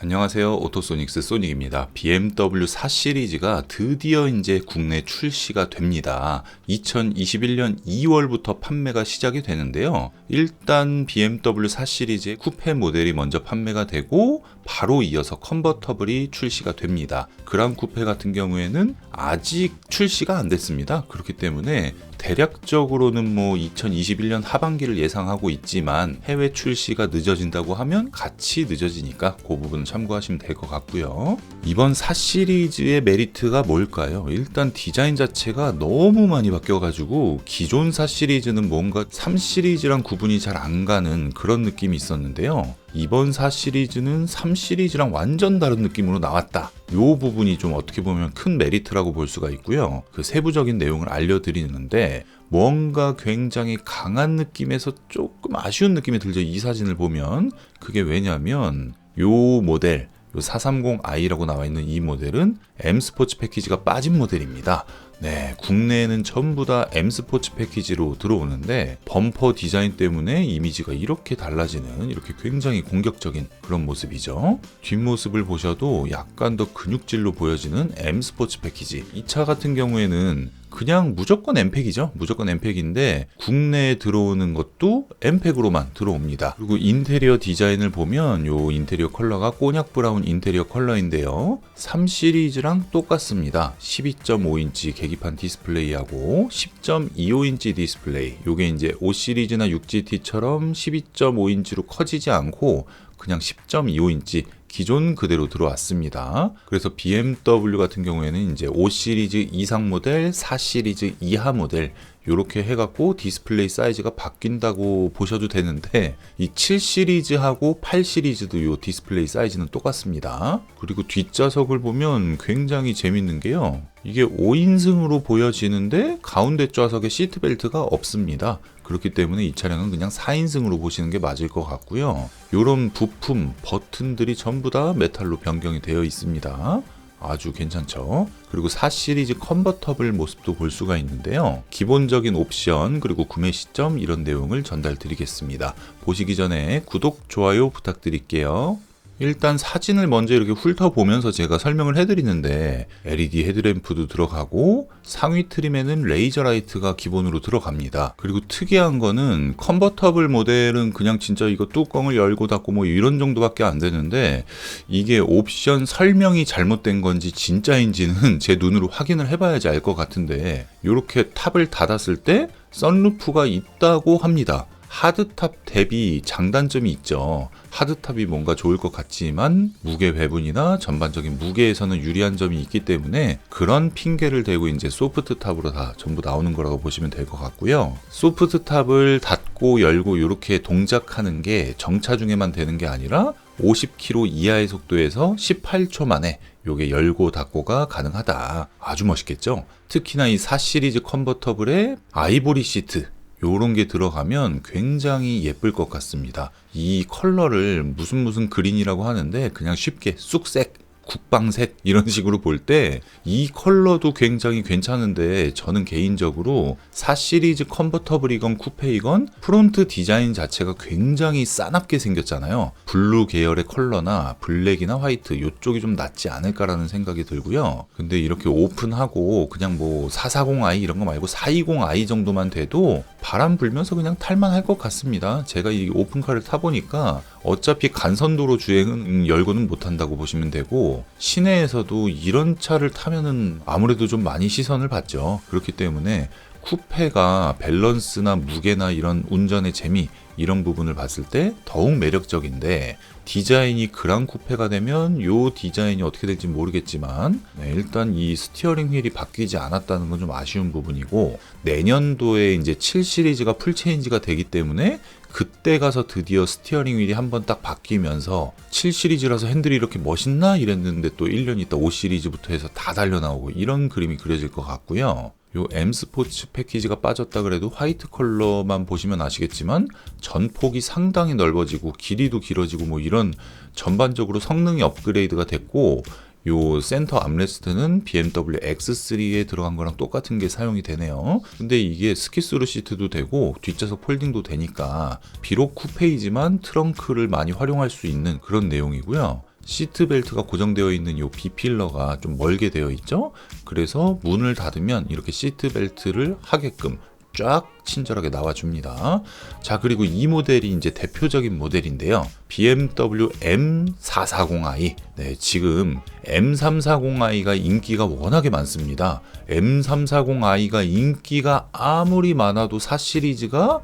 안녕하세요. 오토소닉스 소닉입니다. BMW 4 시리즈가 드디어 이제 국내 출시가 됩니다. 2021년 2월부터 판매가 시작이 되는데요. 일단 BMW 4 시리즈의 쿠페 모델이 먼저 판매가 되고 바로 이어서 컨버터블이 출시가 됩니다. 그랑 쿠페 같은 경우에는 아직 출시가 안 됐습니다. 그렇기 때문에 대략적으로는 뭐 2021년 하반기를 예상하고 있지만 해외 출시가 늦어진다고 하면 같이 늦어지니까 그 부분 참고하시면 될 것 같고요. 이번 4 시리즈의 메리트가 뭘까요? 일단 디자인 자체가 너무 많이 바뀌어가지고 기존 4 시리즈는 뭔가 3 시리즈랑 구분이 잘 안 가는 그런 느낌이 있었는데요. 이번 4 시리즈는 3 시리즈랑 완전 다른 느낌으로 나왔다. 요 부분이 좀 어떻게 보면 큰 메리트라고 볼 수가 있고요. 그 세부적인 내용을 알려드리는데 뭔가 굉장히 강한 느낌에서 조금 아쉬운 느낌이 들죠. 이 사진을 보면 그게 왜냐면 요 모델 요 430i라고 나와 있는 이 모델은 M 스포츠 패키지가 빠진 모델입니다. 네, 국내에는 전부 다 M 스포츠 패키지로 들어오는데 범퍼 디자인 때문에 이미지가 이렇게 달라지는 이렇게 굉장히 공격적인 그런 모습이죠. 뒷모습을 보셔도 약간 더 근육질로 보여지는 M 스포츠 패키지. 이 차 같은 경우에는 그냥 무조건 엠팩이죠. 무조건 엠팩인데 국내에 들어오는 것도 엠팩으로만 들어옵니다. 그리고 인테리어 디자인을 보면 요 인테리어 컬러가 꼬냑 브라운 인테리어 컬러인데요. 3 시리즈랑 똑같습니다. 12.5인치 계기판 디스플레이하고 10.25인치 디스플레이. 요게 이제 5 시리즈나 6GT처럼 12.5인치로 커지지 않고 그냥 10.25인치 기존 그대로 들어왔습니다. 그래서 BMW 같은 경우에는 이제 5 시리즈 이상 모델, 4 시리즈 이하 모델 이렇게 해갖고 디스플레이 사이즈가 바뀐다고 보셔도 되는데 이 7 시리즈하고 8 시리즈도 이 디스플레이 사이즈는 똑같습니다. 그리고 뒷좌석을 보면 굉장히 재밌는 게요. 이게 5인승으로 보여지는데 가운데 좌석에 시트벨트가 없습니다. 그렇기 때문에 이 차량은 그냥 4인승으로 보시는 게 맞을 것 같고요. 이런 부품, 버튼들이 전부 다 메탈로 변경이 되어 있습니다. 아주 괜찮죠. 그리고 4 시리즈 컨버터블 모습도 볼 수가 있는데요. 기본적인 옵션 그리고 구매 시점 이런 내용을 전달 드리겠습니다. 보시기 전에 구독, 좋아요 부탁드릴게요. 일단 사진을 먼저 이렇게 훑어보면서 제가 설명을 해드리는데 LED 헤드램프도 들어가고 상위 트림에는 레이저 라이트가 기본으로 들어갑니다. 그리고 특이한 거는 컨버터블 모델은 그냥 진짜 이거 뚜껑을 열고 닫고 뭐 이런 정도밖에 안 되는데 이게 옵션 설명이 잘못된 건지 진짜인지는 제 눈으로 확인을 해봐야지 알 것 같은데 이렇게 탑을 닫았을 때 썬루프가 있다고 합니다. 하드탑 대비 장단점이 있죠. 하드탑이 뭔가 좋을 것 같지만 무게 배분이나 전반적인 무게에서는 유리한 점이 있기 때문에 그런 핑계를 대고 이제 소프트 탑으로 다 전부 나오는 거라고 보시면 될 것 같고요. 소프트 탑을 닫고 열고 이렇게 동작하는 게 정차 중에만 되는 게 아니라 50km 이하의 속도에서 18초 만에 요게 열고 닫고가 가능하다. 아주 멋있겠죠? 특히나 이 4 시리즈 컨버터블의 아이보리 시트 요런 게 들어가면 굉장히 예쁠 것 같습니다. 이 컬러를 무슨 무슨 그린이라고 하는데 그냥 쉽게 쑥색 국방색 이런 식으로 볼 때 이 컬러도 굉장히 괜찮은데 저는 개인적으로 4 시리즈 컨버터블이건 쿠페이건 프론트 디자인 자체가 굉장히 싸납게 생겼잖아요. 블루 계열의 컬러나 블랙이나 화이트 이쪽이 좀 낫지 않을까라는 생각이 들고요. 근데 이렇게 오픈하고 그냥 뭐 440i 이런 거 말고 420i 정도만 돼도 바람 불면서 그냥 탈만할 것 같습니다. 제가 이 오픈카를 타보니까 어차피 간선도로 주행은 열고는 못한다고 보시면 되고 시내에서도 이런 차를 타면은 아무래도 좀 많이 시선을 받죠. 그렇기 때문에 쿠페가 밸런스나 무게나 이런 운전의 재미 이런 부분을 봤을 때 더욱 매력적인데 디자인이 그랑 쿠페가 되면 요 디자인이 어떻게 될지 모르겠지만 네, 일단 이 스티어링 휠이 바뀌지 않았다는 건 좀 아쉬운 부분이고 내년도에 이제 7 시리즈가 풀 체인지가 되기 때문에 그때 가서 드디어 스티어링 휠이 한번 딱 바뀌면서 7 시리즈라서 핸들이 이렇게 멋있나 이랬는데 또 1년 있다 5 시리즈부터 해서 다 달려 나오고 이런 그림이 그려질 것 같고요. 요 M 스포츠 패키지가 빠졌다 그래도 화이트 컬러만 보시면 아시겠지만 전폭이 상당히 넓어지고 길이도 길어지고 뭐 이런 전반적으로 성능이 업그레이드가 됐고 요 센터 암레스트는 BMW X3에 들어간 거랑 똑같은 게 사용이 되네요. 근데 이게 스키스루 시트도 되고 뒷좌석 폴딩도 되니까 비록 쿠페이지만 트렁크를 많이 활용할 수 있는 그런 내용이고요. 시트 벨트가 고정되어 있는 요 B필러가 좀 멀게 되어 있죠. 그래서 문을 닫으면 이렇게 시트 벨트를 하게끔 쫙 친절하게 나와줍니다. 자, 그리고 이 모델이 이제 대표적인 모델인데요. BMW M440i. 네, 지금 M340i가 인기가 워낙에 많습니다. M340i가 인기가 아무리 많아도 4 시리즈가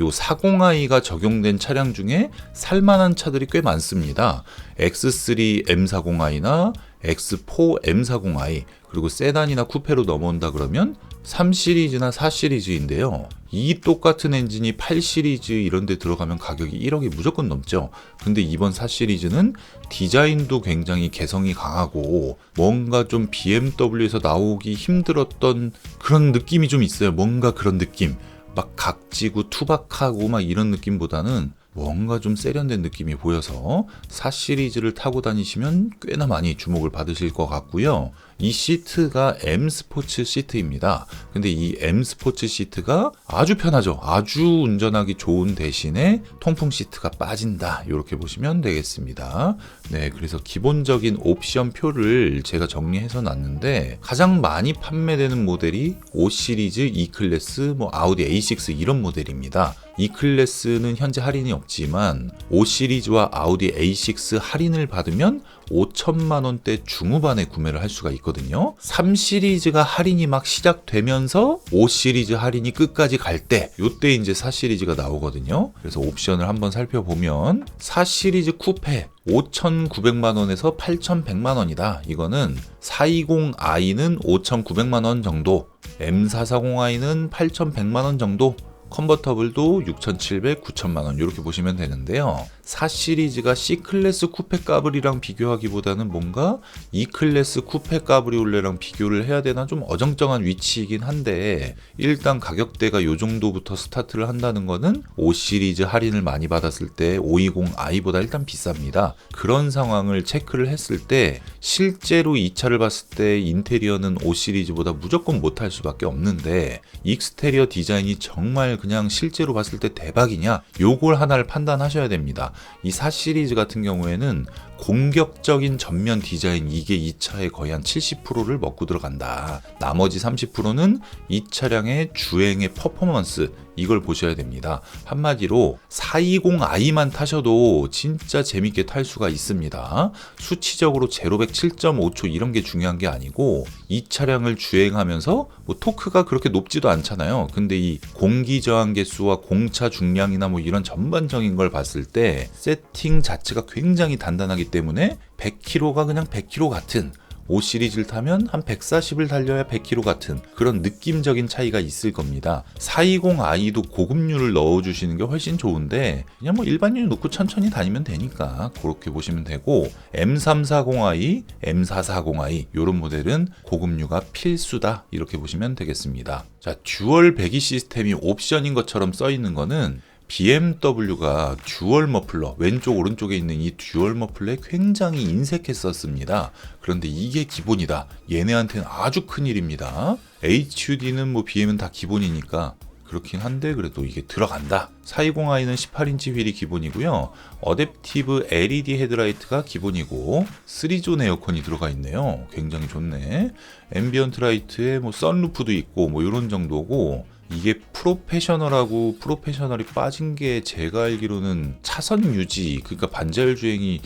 요 40i가 적용된 차량 중에 살만한 차들이 꽤 많습니다. X3 M40i나 X4 M40i 그리고 세단이나 쿠페로 넘어온다 그러면 3 시리즈나 4 시리즈인데요. 이 똑같은 엔진이 8 시리즈 이런 데 들어가면 가격이 1억이 무조건 넘죠. 근데 이번 4 시리즈는 디자인도 굉장히 개성이 강하고 뭔가 좀 BMW에서 나오기 힘들었던 그런 느낌이 좀 있어요. 뭔가 그런 느낌. 막 각지고 투박하고 막 이런 느낌보다는 뭔가 좀 세련된 느낌이 보여서 4 시리즈를 타고 다니시면 꽤나 많이 주목을 받으실 것 같고요. 이 시트가 M 스포츠 시트입니다. 근데 이 M 스포츠 시트가 아주 편하죠. 아주 운전하기 좋은 대신에 통풍 시트가 빠진다. 이렇게 보시면 되겠습니다. 네, 그래서 기본적인 옵션 표를 제가 정리해서 놨는데 가장 많이 판매되는 모델이 5 시리즈, E 클래스, 뭐 아우디 A6 이런 모델입니다. E 클래스는 현재 할인이 없지만 5 시리즈와 아우디 A6 할인을 받으면 5천만 원대 중후반에 구매를 할 수가 있거든요. 3 시리즈가 할인이 막 시작되면서 5 시리즈 할인이 끝까지 갈 때, 요때 이제 4 시리즈가 나오거든요. 그래서 옵션을 한번 살펴보면 4 시리즈 쿠페 5,900만 원에서 8,100만 원이다. 이거는 420i는 5,900만 원 정도, M440i는 8,100만 원 정도, 컨버터블도 6,700, 9천만 원 이렇게 보시면 되는데요. 4 시리즈가 C 클래스 쿠페 까브리랑 비교하기보다는 뭔가 E 클래스 쿠페 까브리올레랑 비교를 해야 되나 좀 어정쩡한 위치이긴 한데 일단 가격대가 요 정도부터 스타트를 한다는 거는 5 시리즈 할인을 많이 받았을 때 520i보다 일단 비쌉니다. 그런 상황을 체크를 했을 때 실제로 이 차를 봤을 때 인테리어는 5 시리즈보다 무조건 못할 수밖에 없는데 익스테리어 디자인이 정말 그냥 실제로 봤을 때 대박이냐 요걸 하나를 판단하셔야 됩니다. 이 4 시리즈 같은 경우에는 공격적인 전면 디자인 이게 이 차의 거의 한 70%를 먹고 들어간다. 나머지 30%는 이 차량의 주행의 퍼포먼스 이걸 보셔야 됩니다. 한마디로 420i만 타셔도 진짜 재밌게 탈 수가 있습니다. 수치적으로 제로백 7.5초 이런 게 중요한 게 아니고 이 차량을 주행하면서 뭐 토크가 그렇게 높지도 않잖아요. 근데 이 공기 저항 개수와 공차 중량이나 뭐 이런 전반적인 걸 봤을 때 세팅 자체가 굉장히 단단하기 때문에 100km가 그냥 100km 같은 5 시리즈를 타면 한 140을 달려야 100km 같은 그런 느낌적인 차이가 있을 겁니다. 420i도 고급류를 넣어주시는 게 훨씬 좋은데 그냥 뭐 일반류 넣고 천천히 다니면 되니까 그렇게 보시면 되고 M340i, M440i 이런 모델은 고급류가 필수다 이렇게 보시면 되겠습니다. 자, 듀얼 배기 시스템이 옵션인 것처럼 써 있는 거는 BMW가 듀얼 머플러 왼쪽 오른쪽에 있는 이 듀얼 머플러에 굉장히 인색했었습니다. 그런데 이게 기본이다. 얘네한테는 아주 큰 일입니다. HUD는 뭐 BM은 다 기본이니까 그렇긴 한데 그래도 이게 들어간다. 420i는 18인치 휠이 기본이고요. 어댑티브 LED 헤드라이트가 기본이고 3존 에어컨이 들어가 있네요. 굉장히 좋네. 앰비언트 라이트에 뭐 선루프도 있고 뭐 이런 정도고 이게 프로페셔널하고 프로페셔널이 빠진 게 제가 알기로는 차선 유지 그러니까 반자율 주행이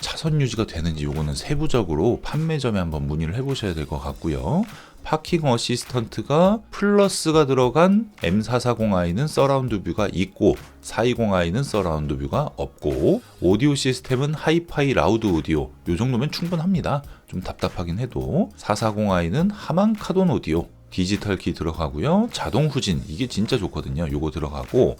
차선 유지가 되는지 요거는 세부적으로 판매점에 한번 문의를 해보셔야 될 것 같고요. 파킹 어시스턴트가 플러스가 들어간 M440i는 서라운드 뷰가 있고 420i는 서라운드 뷰가 없고 오디오 시스템은 하이파이 라우드 오디오 요 정도면 충분합니다. 좀 답답하긴 해도 440i는 하만 카돈 오디오 디지털 키 들어가고요. 자동 후진 이게 진짜 좋거든요. 요거 들어가고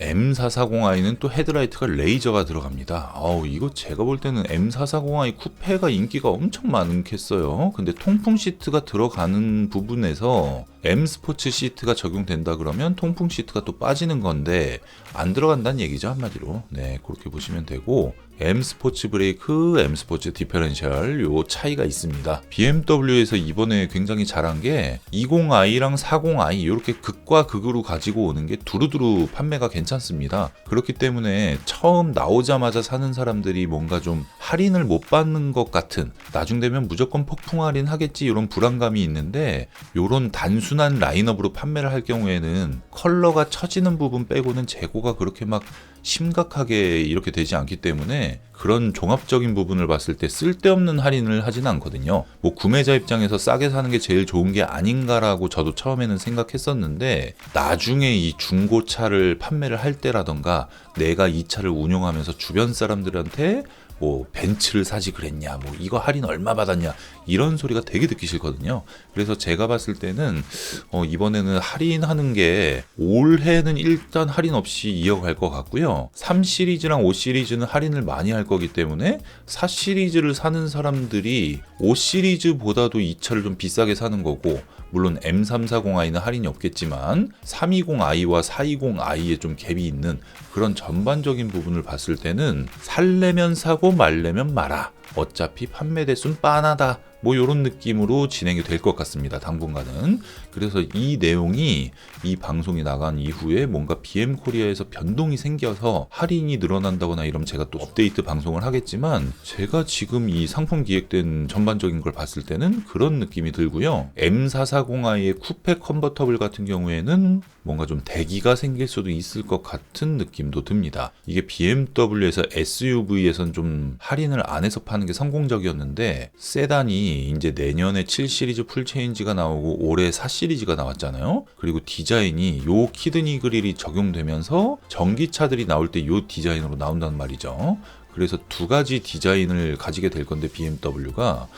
M440i는 또 헤드라이트가 레이저가 들어갑니다. 아우 이거 제가 볼 때는 M440i 쿠페가 인기가 엄청 많겠어요. 근데 통풍 시트가 들어가는 부분에서 M 스포츠 시트가 적용된다 그러면 통풍 시트가 또 빠지는 건데 안 들어간다는 얘기죠 한마디로. 네 그렇게 보시면 되고 M 스포츠 브레이크, M 스포츠 디퍼런셜 요 차이가 있습니다. BMW에서 이번에 굉장히 잘한 게 20i랑 40i 이렇게 극과 극으로 가지고 오는 게 두루두루 판매가 괜찮습니다. 그렇기 때문에 처음 나오자마자 사는 사람들이 뭔가 좀 할인을 못 받는 것 같은 나중 되면 무조건 폭풍 할인 하겠지 이런 불안감이 있는데 요런 단순한 라인업으로 판매를 할 경우에는 컬러가 처지는 부분 빼고는 재고가 그렇게 막 심각하게 이렇게 되지 않기 때문에 그런 종합적인 부분을 봤을 때 쓸데없는 할인을 하지는 않거든요. 뭐 구매자 입장에서 싸게 사는 게 제일 좋은 게 아닌가라고 저도 처음에는 생각했었는데 나중에 이 중고차를 판매를 할 때라던가 내가 이 차를 운용하면서 주변 사람들한테 뭐 벤츠를 사지 그랬냐, 뭐 이거 할인 얼마 받았냐 이런 소리가 되게 듣기 싫거든요. 그래서 제가 봤을 때는 어, 이번에는 할인하는 게 올해는 일단 할인 없이 이어갈 것 같고요. 3 시리즈랑 5 시리즈는 할인을 많이 할 거기 때문에 4 시리즈를 사는 사람들이 5 시리즈보다도 이 차를 좀 비싸게 사는 거고 물론 M340i는 할인이 없겠지만 320i와 420i에 좀 갭이 있는 그런 전반적인 부분을 봤을 때는 살려면 사고 말려면 마라. 어차피 판매 대수는 빤하다. 뭐 이런 느낌으로 진행이 될 것 같습니다. 당분간은. 그래서 이 내용이 이 방송이 나간 이후에 뭔가 BM 코리아에서 변동이 생겨서 할인이 늘어난다거나 이러면 제가 또 업데이트 방송을 하겠지만 제가 지금 이 상품 기획된 전반적인 걸 봤을 때는 그런 느낌이 들고요. M440i의 쿠페 컨버터블 같은 경우에는 뭔가 좀 대기가 생길 수도 있을 것 같은 느낌도 듭니다. 이게 BMW에서 SUV에선 좀 할인을 안 해서 파는 게 성공적이었는데 세단이 이제 내년에 7 시리즈 풀 체인지가 나오고 올해 4 시리즈가 나왔잖아요. 그리고 디자인이 요 키드니 그릴이 적용되면서 전기차들이 나올 때 요 디자인으로 나온다는 말이죠. 그래서 두 가지 디자인을 가지게 될 건데 BMW가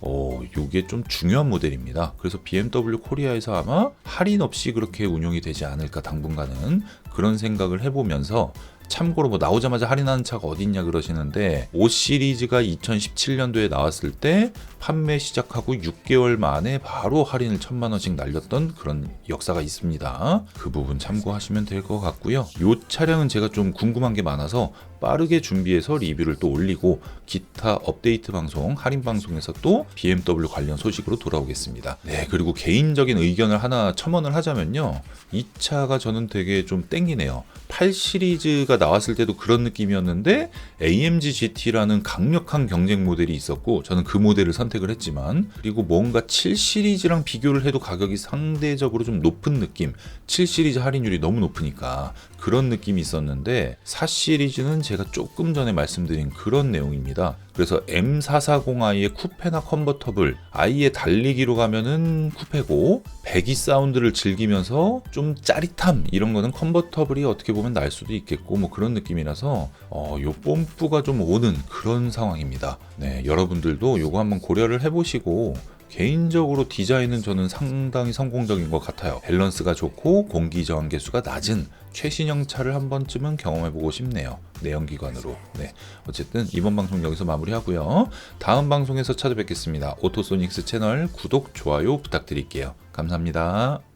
어 요게 좀 중요한 모델입니다. 그래서 BMW 코리아에서 아마 할인 없이 그렇게 운용이 되지 않을까 당분간은 그런 생각을 해보면서 참고로 뭐 나오자마자 할인하는 차가 어딨냐 그러시는데 5 시리즈가 2017년도에 나왔을 때 판매 시작하고 6개월 만에 바로 할인을 천만 원씩 날렸던 그런 역사가 있습니다. 그 부분 참고하시면 될 것 같고요. 이 차량은 제가 좀 궁금한 게 많아서 빠르게 준비해서 리뷰를 또 올리고 기타 업데이트 방송, 할인 방송에서 또 BMW 관련 소식으로 돌아오겠습니다. 네, 그리고 개인적인 의견을 하나 첨언을 하자면요. 이 차가 저는 되게 좀 땡기네요. 8 시리즈가 나왔을 때도 그런 느낌이었는데 AMG GT라는 강력한 경쟁 모델이 있었고 저는 그 모델을 선택을 했지만 그리고 뭔가 7 시리즈랑 비교를 해도 가격이 상대적으로 좀 높은 느낌 7 시리즈 할인율이 너무 높으니까 그런 느낌이 있었는데 4 시리즈는 제가 조금 전에 말씀드린 그런 내용입니다. 그래서 M440i의 쿠페나 컨버터블 아예 달리기로 가면은 쿠페고 배기 사운드를 즐기면서 좀 짜릿함 이런 거는 컨버터블이 어떻게 보면 날 수도 있겠고 뭐 그런 느낌이라서 어, 요 뽐뿌가 좀 오는 그런 상황입니다. 네, 여러분들도 요거 한번 고려를 해보시고 개인적으로 디자인은 저는 상당히 성공적인 것 같아요. 밸런스가 좋고 공기 저항 계수가 낮은 최신형 차를 한 번쯤은 경험해보고 싶네요. 내연기관으로. 네. 어쨌든 이번 방송 여기서 마무리하고요. 다음 방송에서 찾아뵙겠습니다. 오토소닉스 채널 구독, 좋아요 부탁드릴게요. 감사합니다.